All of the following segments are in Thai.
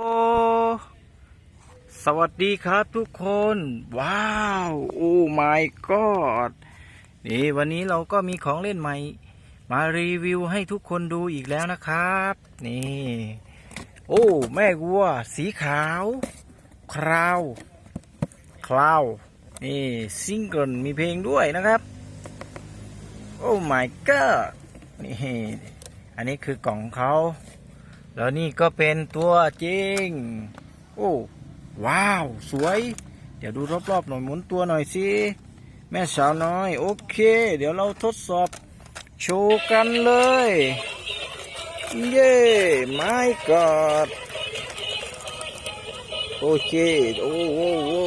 โอ้สวัสดีครับทุกคน ว้าว โอ้ my god นี่วันนี้เราก็มีของเล่นใหม่ มารีวิวให้ทุกคนดูอีกแล้วนะครับ นี่ โอ้ แม่วัว สีขาว คราว คราว นี่ซิงเกิลมีเพลงด้วยนะครับ โอ้ my god นี่ อันนี้คือกล่องของเขา แล้วนี่ก็เป็นตัวจริง โอ้ว้าว สวย เดี๋ยวดูรอบๆหน่อยหมุนตัวหน่อยสิ แม่สาวน้อย โอเค เดี๋ยวเราทดสอบโชว์กันเลย เย้ไม่กอดโอเค โอ้โอ้โอ้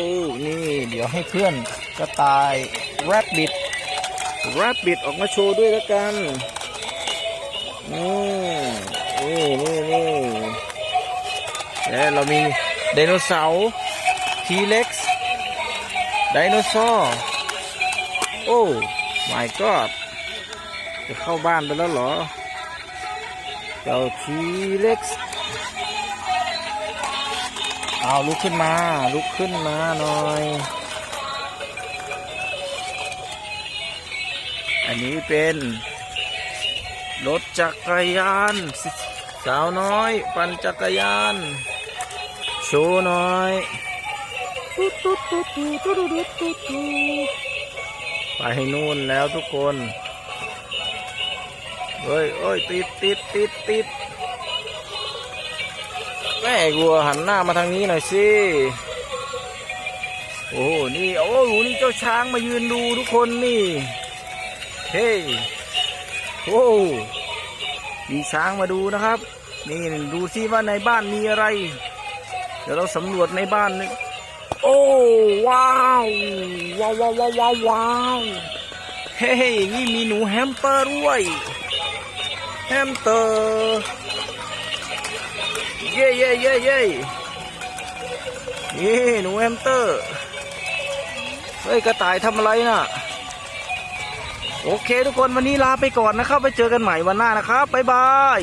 นี่ เดี๋ยวให้เพื่อนกระต่ายแรบบิดแรบบิดออกมาโชว์ด้วยแล้วกัน แล้วเรามีไดโนเสาร์ทีเล็กซ์ไดโนเสาร์โอ้ my god จะเข้าบ้านไปแล้วเหรอเจ้าทีเล็กซ์เอาลุกขึ้นมา ลุกขึ้นมาหน่อย อันนี้เป็นรถจักรยาน สาวน้อย ปั่นจักรยาน โชว์หน่อยไปให้นู่นแล้วทุกคนเฮ้ยเอ้ยติดติดติดติดแม่วัวหันหน้ามาทางนี้หน่อยสิโอ้โหนี่โอ้โหนี่เจ้าช้างมายืนดูทุกคนนี่เฮ้ยโอ้มีช้างมาดูนะครับ นี่ดูซิว่าในบ้านมีอะไร เดี๋ยวเราสำรวจในบ้านนี่โอ้ว้าวว้าวว้าวว้าวว้าวว้าวเฮ้ยนี่มีหนูแฮมสเตอร์ด้วยแฮมสเตอร์เย่เย่เย่เย่นี่หนูแฮมสเตอร์เฮ้ยกระต่ายทำอะไรน่ะโอเคทุกคนวันนี้ลาไปก่อนนะครับ ไปเจอกันใหม่วันหน้านะครับบ๊ายบาย